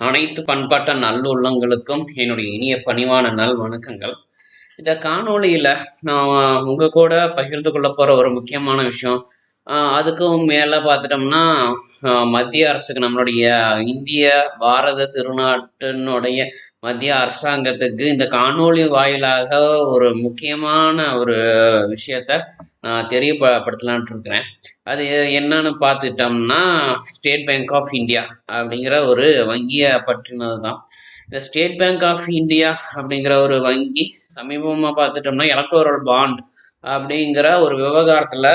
அனைத்து பண்பாட்ட நல்லுள்ளங்களுக்கும் என்னுடைய இனிய பணிவான நல் வணக்கங்கள். இந்த காணொளியில் நான் உங்கள் கூட பகிர்ந்து கொள்ள போகிற ஒரு முக்கியமான விஷயம் அதுக்கும் மேலே பார்த்துட்டோம்னா மத்திய அரசுக்கு நம்மளுடைய இந்திய பாரத திருநாட்டினுடைய மத்திய அரசாங்கத்துக்கு இந்த காணொளி வாயிலாக ஒரு முக்கியமான ஒரு விஷயத்த நான் தெரியப்படுத்தலான்ட்டு இருக்கிறேன் அது என்னன்னு பார்த்துட்டோம்னா ஸ்டேட் பேங்க் ஆஃப் இந்தியா அப்படிங்கிற ஒரு வங்கியை பற்றினது தான் இந்த ஸ்டேட் பேங்க் ஆஃப் இந்தியா அப்படிங்கிற ஒரு வங்கி சமீபமாக பார்த்துட்டோம்னா எலக்டோரல் பாண்ட் அப்படிங்கிற ஒரு விவகாரத்தில்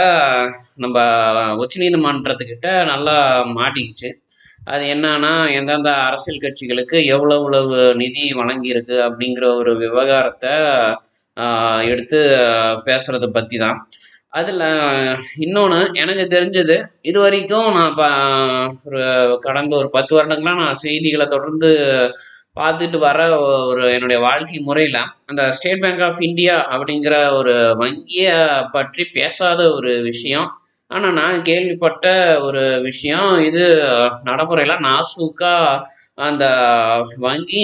நம்ம உச்சநீதிமன்றத்துக்கிட்ட நல்லா மாட்டிக்கிச்சு. அது என்னன்னா எந்தெந்த அரசியல் கட்சிகளுக்கு எவ்வளவு எவ்வளவு நிதி வழங்கியிருக்கு அப்படிங்கிற ஒரு விவகாரத்தை எடுத்து பேசுறத பற்றி தான் அதில் இன்னொன்று எனக்கு தெரிஞ்சது இது வரைக்கும் நான் ப ஒரு கடந்த ஒரு பத்து வருடங்களாக நான் செய்திகளை தொடர்ந்து பார்த்துட்டு வர ஒரு என்னுடைய வாழ்க்கை முறையில் அந்த ஸ்டேட் பேங்க் ஆஃப் இந்தியா அப்படிங்கிற ஒரு வங்கியை பற்றி பேசாத ஒரு விஷயம். ஆனால் நான் கேள்விப்பட்ட ஒரு விஷயம் இது நடைமுறையில் நாசூக்கா அந்த வங்கி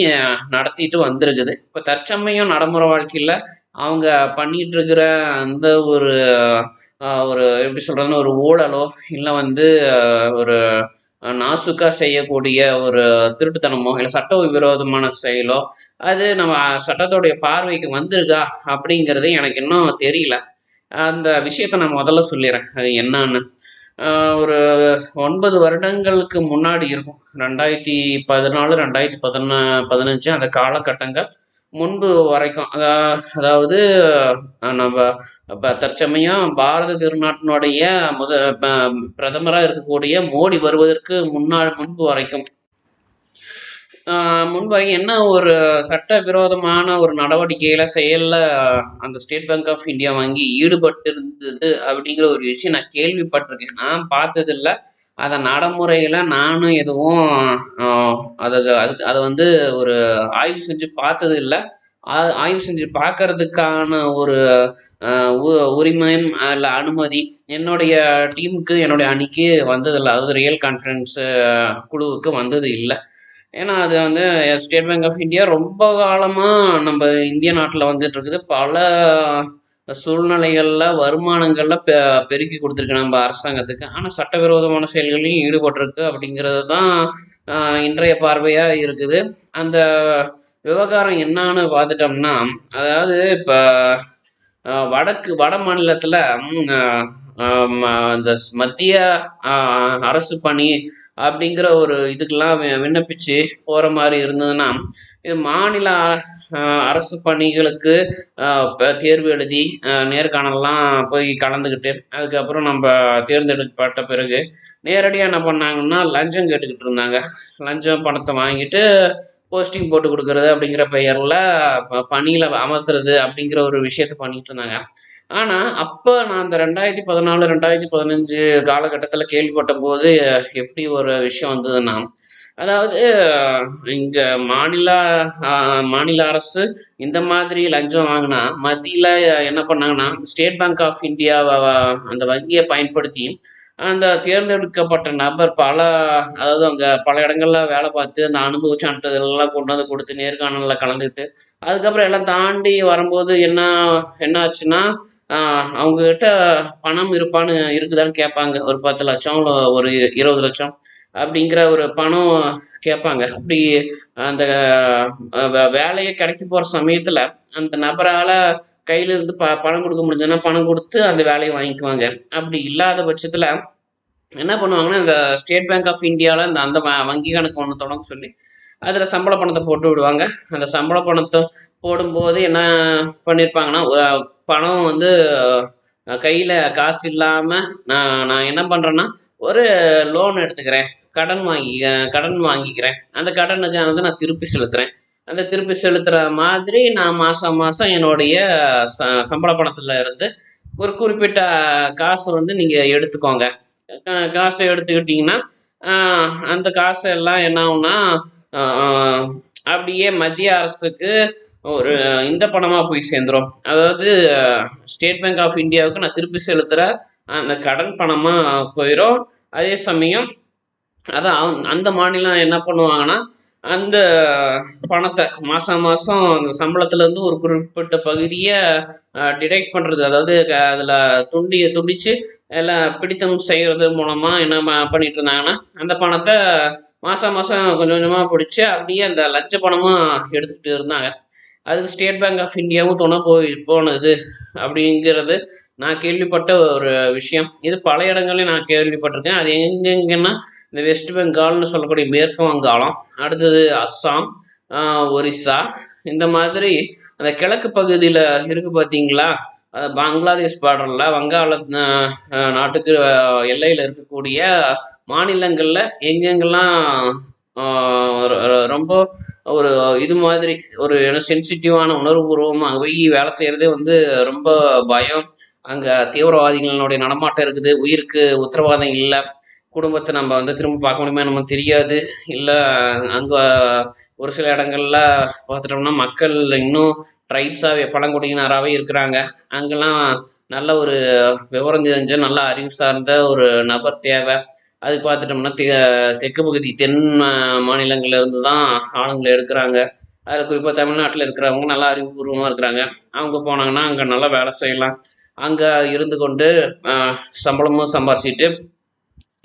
நடத்திட்டு வந்திருக்குது. இப்போ தற்சமயம் நடைமுறை வாழ்க்கையில் அவங்க பண்ணிட்டு இருக்கிற அந்த ஒரு ஒரு எப்படி சொல்கிறதுன்னு ஒரு ஊழலோ இல்லை வந்து ஒரு நாசுக்காக செய்யக்கூடிய ஒரு திருட்டுத்தனமோ இல்லை சட்ட விரோதமான செயலோ அது நம்ம சட்டத்தோடைய பார்வைக்கு வந்திருக்கா அப்படிங்கிறது எனக்கு இன்னும் தெரியல. அந்த விஷயத்த நான் முதல்ல சொல்லிடுறேன் அது என்னன்னு. ஒரு ஒன்பது வருடங்களுக்கு முன்னாடி இருக்கும். ரெண்டாயிரத்தி பதினாலு ரெண்டாயிரத்தி பதினா பதினஞ்சு அந்த காலகட்டங்கள். முன்பு வரைக்கும் அதாவது நம்ம தற்சமயம் பாரத திருநாட்டினுடைய முத பிரதமராக இருக்கக்கூடிய மோடி வருவதற்கு முன்னாள் முன்பு வரைக்கும். ஆஹ் முன்பு என்ன ஒரு சட்ட விரோதமான ஒரு நடவடிக்கையில செயல்ல அந்த ஸ்டேட் பேங்க் ஆஃப் இந்தியா வங்கி ஈடுபட்டு இருந்தது அப்படிங்கிற ஒரு விஷயம் நான் கேள்விப்பட்டிருக்கேன். நான் பார்த்ததில்ல. அதை நடைமுறையில் நானும் எதுவும் அதை அது அதை வந்து ஒரு ஆய்வு செஞ்சு பார்த்தது இல்லை. ஆய்வு செஞ்சு பார்க்கறதுக்கான ஒரு உ- உரிமையும் இல்லை அனுமதி என்னுடைய டீமுக்கு என்னுடைய அணிக்கு வந்ததில்லை அதாவது ரியல் கான்ஃபரன்ஸ் குழுவுக்கு வந்தது இல்லை. ஏன்னா அது வந்து ஸ்டேட் பேங்க் ஆஃப் இந்தியா ரொம்ப காலமாக நம்ம இந்திய நாட்டில் வந்துட்டு இருக்குது. பல சூழ்நிலைகளில் வருமானங்களில் பெ பெருக்கி கொடுத்துருக்கு நம்ம அரசாங்கத்துக்கு. ஆனால் சட்டவிரோதமான செயல்களையும் ஈடுபட்டிருக்கு அப்படிங்கிறது தான் இன்றைய பார்வையாக இருக்குது. அந்த விவகாரம் என்னன்னு பார்த்துட்டோம்னா அதாவது இப்போ வடக்கு வட மாநிலத்தில் இந்த மத்திய அரசு பணி அப்படிங்கிற ஒரு இதுக்கெல்லாம் விண்ணப்பிச்சு போகிற மாதிரி இருந்ததுன்னா இது மாநில அரசு பணிகளுக்கு தேர்வு எழுதி நேர்காணல்லாம் போய் கலந்துக்கிட்டு அதுக்கப்புறம் நம்ம தேர்ந்தெடுக்கப்பட்ட பிறகு நேரடியாக என்ன பண்ணாங்கன்னா லஞ்சம் கேட்டுக்கிட்டு இருந்தாங்க. லஞ்சம் பணத்தை வாங்கிட்டு போஸ்டிங் போட்டு கொடுக்கறது அப்படிங்கிற பெயரில் பணியில் அமர்த்துறது அப்படிங்கிற ஒரு விஷயத்த பண்ணிகிட்டு இருந்தாங்க. ஆனால் அப்போ நான் அந்த ரெண்டாயிரத்தி பதினாலு ரெண்டாயிரத்தி பதினஞ்சு காலகட்டத்தில் கேள்விப்பட்ட போது எப்படி ஒரு விஷயம் வந்ததுன்னா அதாவது இங்கே மாநில மாநில அரசு இந்த மாதிரி லஞ்சம் வாங்கினா மத்தியில் என்ன பண்ணாங்கன்னா ஸ்டேட் பேங்க் ஆஃப் இந்தியா அந்த வங்கியை பயன்படுத்தி அந்த தேர்ந்தெடுக்கப்பட்ட நபர் பல அதாவது அங்கே பல இடங்கள்ல வேலை பார்த்து அந்த அனுபவ சான்றிதழ்லாம் கொண்டு வந்து கொடுத்து நேர்காணலில் கலந்துக்கிட்டு அதுக்கப்புறம் எல்லாம் தாண்டி வரும்போது என்ன என்ன ஆச்சுன்னா ஆஹ் பணம் இருப்பான்னு இருக்குதான்னு கேட்பாங்க. ஒரு பத்து லட்சம் ஒரு இருபது லட்சம் அப்படிங்கிற ஒரு பணம் கேட்பாங்க. அப்படி அந்த வே- வேலையை கிடைக்க போகிற சமயத்தில் அந்த நபரால் கையிலிருந்து ப பணம் கொடுக்க முடிஞ்சதுன்னா பணம் கொடுத்து அந்த வேலையை வாங்கிக்குவாங்க. அப்படி இல்லாத பட்சத்தில் என்ன பண்ணுவாங்கன்னா இந்த ஸ்டேட் பேங்க் ஆஃப் இந்தியாவில் இந்த அந்த வ- வங்கி கணக்கு ஒன்று தொடங்க சொல்லி அதில் சம்பள பணத்தை போட்டு விடுவாங்க. அந்த சம்பள பணத்தை போடும்போது என்ன பண்ணியிருப்பாங்கன்னா பணம் வந்து கையில் காசு இல்லாமல் நான் நான் என்ன பண்ணுறேன்னா ஒரு லோன் எடுத்துக்கிறேன். கடன் வாங்கி கடன் வாங்கிக்கிறேன். அந்த கடனுக்கு வந்து நான் திருப்பி செலுத்துகிறேன் அந்த திருப்பி செலுத்துகிற மாதிரி நான் மாதம் மாதம் என்னுடைய ச சம்பள பணத்தில் இருந்து ஒரு குறிப்பிட்ட காசு வந்து நீங்கள் எடுத்துக்கோங்க. காசை எடுத்துக்கிட்டிங்கன்னா அந்த காசு எல்லாம் என்ன ஆகும்னா அப்படியே மத்திய அரசுக்கு ஒரு இந்த பணமாக போய் சேர்ந்துரும். அதாவது ஸ்டேட் பேங்க் ஆஃப் இந்தியாவுக்கு நான் திருப்பி செலுத்துகிற அந்த கடன் பணமாக போயிடும் அதே சமயம் அதான் அந்த மாநிலம் என்ன பண்ணுவாங்கன்னா அந்த பணத்தை மாதம் மாதம் அந்த சம்பளத்துலேருந்து ஒரு குறிப்பிட்ட பகுதியை டிடெக்ட் பண்ணுறது அதாவது அதில் துண்டி துண்டித்து எல்லாம் பிடித்தம் செய்கிறது மூலமாக என்ன பண்ணிட்டு இருந்தாங்கன்னா அந்த பணத்தை மாதம் மாதம் கொஞ்சம் கொஞ்சமாக பிடிச்சி அப்படியே அந்த லஞ்ச பணமும் எடுத்துக்கிட்டு இருந்தாங்க. அதுக்கு ஸ்டேட் பேங்க் ஆஃப் இந்தியாவும் துணை போய் போனது அப்படிங்கிறது நான் கேள்விப்பட்ட ஒரு விஷயம். இது பல இடங்களையும் நான் கேள்விப்பட்டிருக்கேன். அது எங்கெங்கன்னா இந்த வெஸ்ட் பெங்கால்னு சொல்லக்கூடிய மேற்கு வங்காளம் அடுத்தது அஸ்ஸாம் ஒரிசா. இந்த மாதிரி அந்த கிழக்கு பகுதியில் இருக்கு பார்த்தீங்களா பங்களாதேஷ் பார்டரில் வங்காள நாட்டுக்கு எல்லையில் இருக்கக்கூடிய மாநிலங்களில் எங்கெங்கெல்லாம் ரொம்ப ஒரு இது மாதிரி ஒரு சென்சிட்டிவான உணர்வுபூர்வமாக போய் வேலை செய்கிறதே வந்து ரொம்ப பயம். அங்கே தீவிரவாதிகளினுடைய நடமாட்டம் இருக்குது உயிருக்கு உத்தரவாதம் இல்லை. குடும்பத்தை நம்ம வந்து திரும்ப பார்க்க முடியுமா நமக்கு தெரியாது. இல்லை அங்கே ஒரு சில இடங்கள்ல பார்த்துட்டோம்னா மக்கள் இன்னும் ட்ரைப்ஸாகவே பழங்குடியினராகவே இருக்கிறாங்க. அங்கெல்லாம் நல்ல ஒரு விவரம் தெரிஞ்ச நல்ல அறிவு சார்ந்த ஒரு நபர் தேவை. அது பார்த்துட்டோம்னா தெ தெற்கு பகுதி தென் மாநிலங்கள்லேருந்து இருந்து தான் ஆளுங்களை எடுக்கிறாங்க. அதில் குறிப்பாக தமிழ்நாட்டில் இருக்கிறவங்க நல்லா அறிவுபூர்வமாக இருக்கிறாங்க. அவங்க போனாங்கன்னா அங்கே நல்லா வேலை செய்யலாம். அங்கே இருந்து கொண்டு சம்பளமும் சம்பாரிச்சிட்டு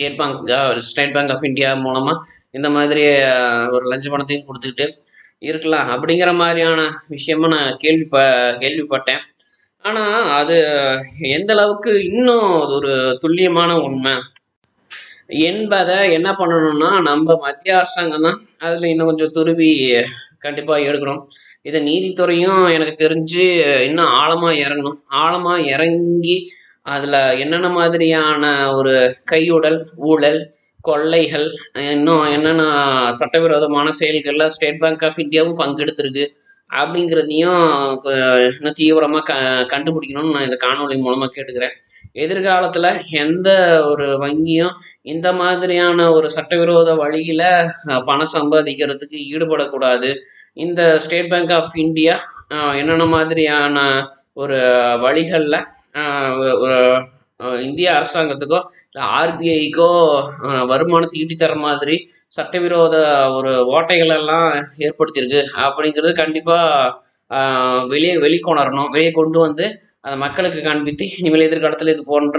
state bank state bank of India மூலமாக இந்த மாதிரி uh, ஒரு லஞ்ச பணத்தையும் கொடுத்துக்கிட்டு இருக்கலாம். அப்படிங்கிற மாதிரியான விஷயமா நான் கேள்விப்ப கேள்விப்பட்டேன். ஆனால் அது எந்த அளவுக்கு இன்னும் அது ஒரு துல்லியமான உண்மை? என்பதை என்ன பண்ணணும்னா நம்ம மத்திய அரசாங்கம் தான் அதில் இன்னும் கொஞ்சம் துருவி கண்டிப்பாக எடுக்கணும். இதை நீதித்துறையும் எனக்கு தெரிஞ்சு இன்னும் ஆழமாக இறங்கணும். ஆழமாக இறங்கி அதில் என்னென்ன மாதிரியான ஒரு கையுடல் ஊழல் கொள்ளைகள் இன்னும் என்னென்ன சட்டவிரோதமான செயல்களில் ஸ்டேட் பேங்க் ஆஃப் இந்தியாவும் பங்கெடுத்திருக்கு அப்படிங்கிறதையும் இன்னும் தீவிரமாக க கண்டுபிடிக்கணும்னு நான் இந்த காணொலி மூலமாக கேட்டுக்கிறேன். எதிர்காலத்தில் எந்த ஒரு வங்கியும் இந்த மாதிரியான ஒரு சட்டவிரோத வழியில் பணம் சம்பாதிக்கிறதுக்கு ஈடுபடக்கூடாது. இந்த ஸ்டேட் பேங்க் ஆஃப் இந்தியா என்னென்ன மாதிரியான ஒரு வழிகளில் இந்திய அரசாங்கத்துக்கோ இல்லை ஆர்பிஐக்கோ வருமானத்தை ஈட்டி தர மாதிரி சட்டவிரோத ஒரு ஓட்டைகள் எல்லாம் ஏற்படுத்தியிருக்கு. அப்படிங்கிறது கண்டிப்பாக வெளியே வெளிக்கொணரணும். வெளியே கொண்டு வந்து அதை மக்களுக்கு காண்பித்து இனிமேல் எதிர்காலத்தில் இது போன்ற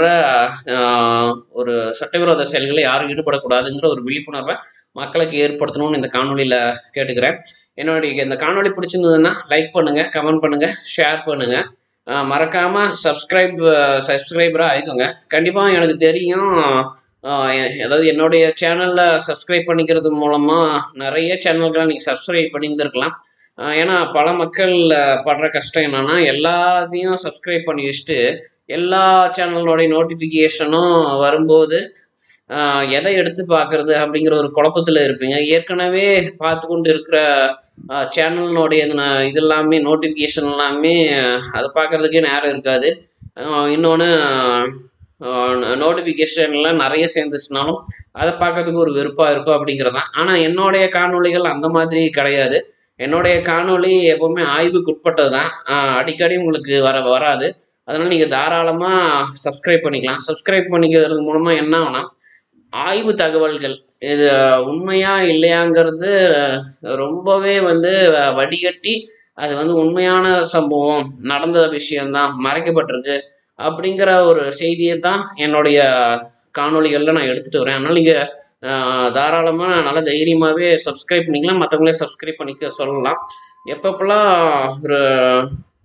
ஒரு சட்டவிரோத செயல்களை யாரும் ஈடுபடக்கூடாதுங்கிற ஒரு விழிப்புணர்வை மக்களுக்கு ஏற்படுத்தணும்னு இந்த காணொலியில் கேட்டுக்கிறேன். என்னுடைய இந்த காணொளி பிடிச்சிருந்ததுன்னா லைக் பண்ணுங்கள் கமெண்ட் பண்ணுங்கள் ஷேர் பண்ணுங்கள் மறக்காமல் சப்ஸ்கிரைப் சப்ஸ்கிரைபராக ஆயிக்கோங்க. கண்டிப்பாக எனக்கு தெரியும் அதாவது என்னுடைய சேனலில் சப்ஸ்கிரைப் பண்ணிக்கிறது மூலமாக நிறைய சேனல்களை நீங்கள் சப்ஸ்கிரைப் பண்ணியிருந்திருக்கலாம். ஏன்னா பல மக்கள் படுற கஷ்டம் என்னன்னா எல்லாத்தையும் சப்ஸ்கிரைப் பண்ணி வச்சுட்டு எல்லா சேனலோடைய நோட்டிஃபிகேஷனும் வரும்போது எதை எடுத்து பார்க்கறது அப்படிங்கிற ஒரு குழப்பத்தில் இருப்பீங்க. ஏற்கனவே பார்த்து கொண்டு இருக்கிற சேனலினுடைய இது எல்லாமே நோட்டிஃபிகேஷன் எல்லாமே அதை பார்க்கறதுக்கே நேரம் இருக்காது. இன்னொன்று நோட்டிஃபிகேஷன்லாம் நிறைய சேர்ந்துச்சுனாலும் அதை பார்க்கறதுக்கு ஒரு வெறுப்பாக இருக்கும் அப்படிங்கிறது. தான் ஆனால் என்னுடைய காணொளிகள் அந்த மாதிரி கிடையாது. என்னுடைய காணொளி எப்பவுமே ஆய்வுக்கு உட்பட்டது தான் அடிக்கடி உங்களுக்கு வர வராது. அதனால் நீங்கள் தாராளமாக சப்ஸ்கிரைப் பண்ணிக்கலாம். சப்ஸ்கிரைப் பண்ணிக்கிறது மூலமாக என்ன ஆகுனா ஆய்வு தகவல்கள். இது உண்மையா இல்லையாங்கிறது ரொம்பவே வந்து வடிகட்டி அது வந்து உண்மையான சம்பவம் நடந்த விஷயம்தான் மறைக்கப்பட்டிருக்கு அப்படிங்கிற ஒரு செய்தியை தான் என்னுடைய காணொளிகளில் நான் எடுத்துகிட்டு வரேன். அதனால் நீங்கள் தாராளமாக நல்லா தைரியமாகவே சப்ஸ்கிரைப் பண்ணிக்கலாம். மற்றவங்களே சப்ஸ்கிரைப் பண்ணிக்க சொல்லலாம். எப்பப்பெல்லாம் ஒரு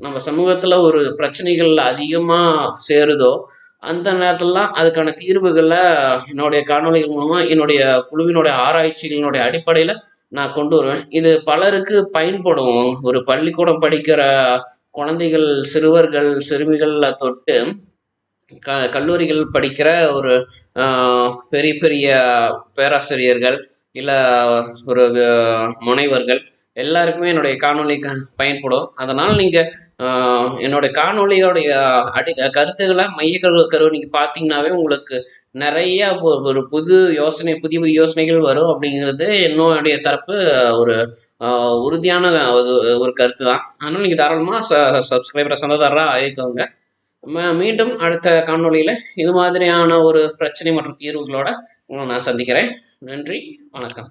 நம்ம சமூகத்தில் ஒரு பிரச்சனைகள் அதிகமாக சேருதோ அந்த நேரத்திலலாம் அதுக்கான தீர்வுகளை என்னுடைய காணொளிகள் மூலமாக என்னுடைய குழுவினுடைய ஆராய்ச்சிகளினுடைய அடிப்படையில் நான் கொண்டு வருவேன். இது பலருக்கு பயன்படும். ஒரு பள்ளிக்கூடம் படிக்கிற குழந்தைகள் சிறுவர்கள் சிறுமிகளில் தொட்டு க கல்லூரிகள் படிக்கிற ஒரு பெரிய பெரிய பேராசிரியர்கள் இல்லை ஒரு முனைவர்கள் எல்லாருக்குமே என்னுடைய காணொலி க பயன்படும். அதனால் நீங்கள் என்னுடைய காணொலியோடைய அடி கருத்துக்களை மைய கரு கருவை நீங்கள் பார்த்தீங்கன்னாவே உங்களுக்கு நிறைய ஒரு புது யோசனை புதிய புதிய யோசனைகள் வரும் அப்படிங்கிறது என்னுடைய தரப்பு ஒரு உறுதியான ஒரு ஒரு கருத்து தான். அதனால் நீங்கள் தாராளமாக ச சப்ஸ்கிரைபரை சொந்ததாரராக ஆயிக்கோங்க ம- மீண்டும் அடுத்த காணொளியில் இது மாதிரியான ஒரு பிரச்சனை மற்றும் தீர்வுகளோட உங்களை நான் சந்திக்கிறேன். நன்றி வணக்கம்.